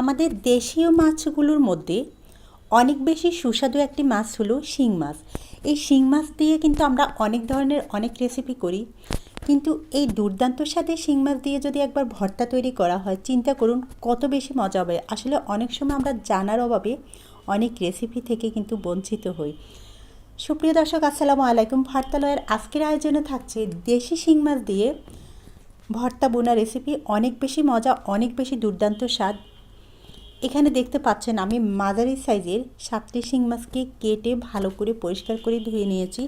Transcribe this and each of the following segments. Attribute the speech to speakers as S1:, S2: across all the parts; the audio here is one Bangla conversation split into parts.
S1: আমাদের দেশীয় মাছগুলোর মধ্যে অনেক বেশি সুস্বাদু একটি মাছ হলো শিং মাছ। এই শিং মাছ দিয়ে কিন্তু আমরা অনেক ধরনের অনেক রেসিপি করি। কিন্তু এই দুর্দান্ত স্বাদে শিং মাছ দিয়ে যদি একবার ভর্তা তৈরি করা হয়, চিন্তা করুন কত বেশি মজা হবে। আসলে অনেক সময় আমরা জানার অভাবে অনেক রেসিপি থেকে কিন্তু বঞ্চিত হই। সুপ্রিয় দর্শক, আসসালামু আলাইকুম। ভর্তালয়ের আজকের আয়োজনে থাকছে দেশি শিং মাছ দিয়ে ভর্তা বোনা রেসিপি অনেক বেশি মজা, অনেক বেশি দুর্দান্ত স্বাদ। এখানে দেখতে পাচ্ছেন আমি মাঝারি সাইজের সাতটি শিং মাছকে কেটে ভালো করে পরিষ্কার করে ধুয়ে নিয়েছি।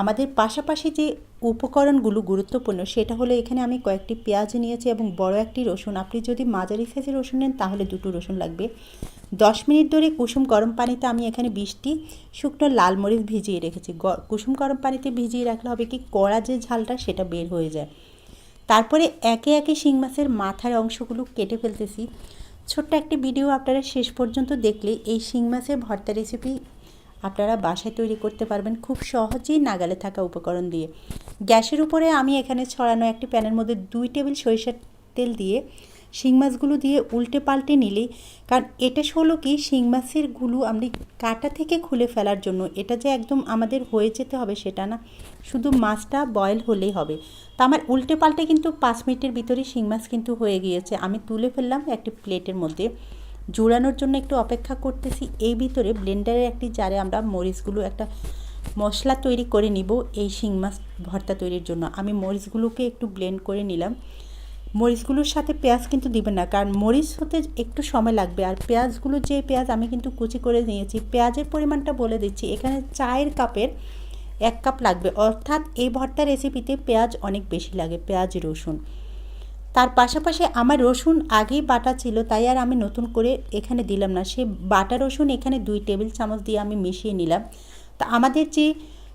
S1: আমাদের পাশাপাশি যে উপকরণগুলো গুরুত্বপূর্ণ, সেটা হলো এখানে আমি কয়েকটি পেঁয়াজ নিয়েছি এবং বড় একটি রসুন। আপনি যদি মাঝারি সাইজের রসুন নেন, তাহলে দুটো রসুন লাগবে। দশ মিনিট ধরে কুসুম গরম পানিতে আমি এখানে বিশটি শুকনো লাল মরিচ ভিজিয়ে রেখেছি। কুসুম গরম পানিতে ভিজিয়ে রাখলে হবে কি, কড়া যে ঝালটা, সেটা বের হয়ে যায়। তারপরে একে একে শিং মাছের মাথার অংশগুলো কেটে ফেলতেছি। ছোট্ট একটি ভিডিও আপনারা শেষ পর্যন্ত দেখলে এই শিং মাছের ভর্তা রেসিপি আপনারা বাসায় তৈরি করতে পারবেন খুব সহজেই নাগালে থাকা উপকরণ দিয়ে। গ্যাসের উপরে আমি এখানে ছড়ানো একটি প্যানের মধ্যে দুই টেবিল সরিষার তেল দিয়ে শিং মাছগুলো দিয়ে উল্টে পাল্টে নিলেই কারণ এটা হলো কি, শিং মাছেরগুলো আমি কাটা থেকে খুলে ফেলার জন্য, এটা যে একদম আমাদের হয়ে যেতে হবে সেটা না। শুধু মাছটা বয়েল হলেই হবে। তো আমার উল্টে পাল্টে কিন্তু পাঁচ মিনিটের ভিতরে শিং মাছ কিন্তু হয়ে গিয়েছে। আমি তুলে ফেললাম একটি প্লেটের মধ্যে। জোড়ানোর জন্য একটু অপেক্ষা করতেছি। এই ভিতরে ব্লেন্ডারের একটি জারে আমরা মরিচগুলো, একটা মশলা তৈরি করে নিব এই শিং মাছ ভর্তা তৈরির জন্য। আমি মরিচগুলোকে একটু ব্লেন্ড করে নিলাম। মরিচগুলোর সাথে পেঁয়াজ কিন্তু দিবেন না, কারণ মরিচ হতে একটু সময় লাগবে। আর পেঁয়াজগুলো যে পেঁয়াজ আমি কিন্তু কুচি করে নিয়েছি, পেঁয়াজের পরিমাণটা বলে দিচ্ছি, এখানে চায়ের কাপের এক কাপ লাগবে। অর্থাৎ এই ভর্তা রেসিপিতে পেঁয়াজ অনেক বেশি লাগে, পেঁয়াজ, রসুন। তার পাশাপাশি আমার রসুন আগেই বাটা ছিল, তাই আর আমি নতুন করে এখানে দিলাম না। সে বাটা রসুন এখানে দুই টেবিল চামচ দিয়ে আমি মিশিয়ে নিলাম। তা আমাদের যে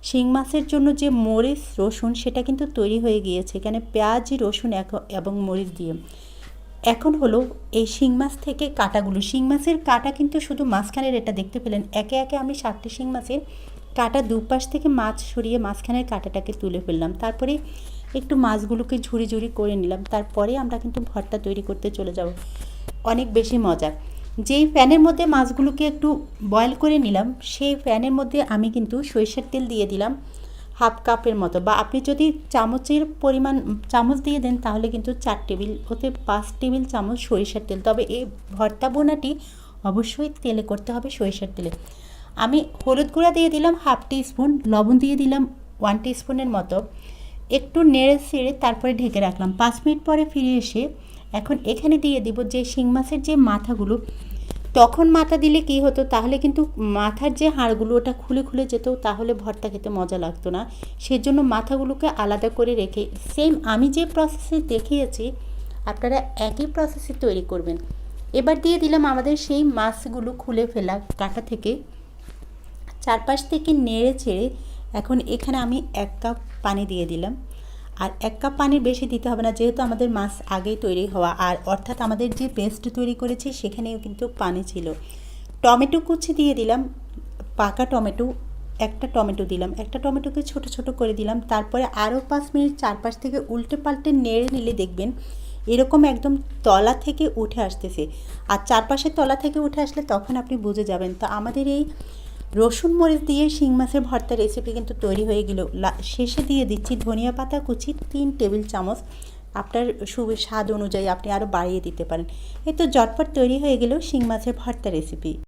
S1: শিং মাছের জন্য যে মরিচ রসুন, সেটা কিন্তু তৈরি হয়ে গিয়েছে। এখানে পেঁয়াজ, রসুন এবং মরিচ দিয়ে। এখন হলো এই শিং মাছ থেকে কাটাগুলো। শিং মাছের কাটা কিন্তু শুধু মাঝখানের এটা দেখতে পেলেন। একে একে আমি সাতটি শিং মাছের কাটা দুপাশ থেকে মাছ সরিয়ে মাঝখানের কাটাটাকে তুলে ফেললাম। তারপরে একটু মাছগুলোকে ঝুড়ি ঝুড়ি করে নিলাম। তারপরে আমরা কিন্তু ভর্তা তৈরি করতে চলে যাব। অনেক বেশি মজার যেই ফ্যানের মধ্যে মাছগুলোকে একটু বয়েল করে নিলাম, সেই ফ্যানের মধ্যে আমি কিন্তু সরিষার তেল দিয়ে দিলাম হাফ কাপের মতো। বা আপনি যদি চামচের পরিমাণ, চামচ দিয়ে দেন তাহলে কিন্তু চার টেবিল হতে পাঁচ টেবিল চামচ সরিষার তেল। তবে এই ভর্তা বোনাটি অবশ্যই তেলে করতে হবে সরিষার তেলে। আমি হলুদ গুঁড়া দিয়ে দিলাম হাফ স্পুন লবণ দিয়ে দিলাম ওয়ান স্পুনের মতো। একটু নেড়ে ছেড়ে তারপরে ঢেকে রাখলাম। পাঁচ মিনিট পরে ফিরে এসে এখন এখানে দিয়ে দিব যে শিং মাছের যে মাথাগুলো, তখন মাথা দিলে কি হতো? তাহলে কিন্তু মাথার যে হাড়গুলো, ওটা খুলে খুলে যেত, তাহলে ভর্তা খেতে মজা লাগতো না। সেজন্য মাথাগুলোকে আলাদা করে রেখে সেম আমি যে প্রসেসে দেখিয়েছি, আপনারা একই প্রসেসে তৈরি করবেন। এবার দিয়ে দিলাম আমাদের সেই মাছগুলো খুলে ফেলা কাটা থেকে। চারপাশ থেকে নেড়ে ছেড়ে এখন এখানে আমি এক কাপ পানি দিয়ে দিলাম। আর এক কাপ পানির বেশি দিতে হবে না, যেহেতু আমাদের মাছ আগেই তৈরি হওয়া। আর অর্থাৎ আমাদের যে পেস্ট তৈরি করেছি, সেখানেও কিন্তু পানি ছিল। টমেটো কুচি দিয়ে দিলাম, পাকা টমেটো, একটা টমেটো দিলাম। একটা টমেটোকে ছোট ছোট করে দিলাম। তারপরে আরও পাঁচ মিনিট চারপাশ থেকে উল্টে পাল্টে নেড়ে নিলে দেখবেন এরকম একদম তলা থেকে উঠে আসতেছে। আর চারপাশের তলা থেকে উঠে আসলে তখন আপনি বুঝে যাবেন। তো আমাদের এই রসুন মরিচ দিয়ে শিং মাছের ভর্তা রেসিপি কিন্তু তৈরি হয়ে গেল। শেষে দিয়ে দিচ্ছি ধনিয়া পাতা কুচি, তিন টেবিল চামচ। আপনার স্বাদ অনুযায়ী আপনি আরও বাড়িয়ে দিতে পারেন। এ তো জটপট তৈরি হয়ে গেল শিং মাছের ভর্তা রেসিপি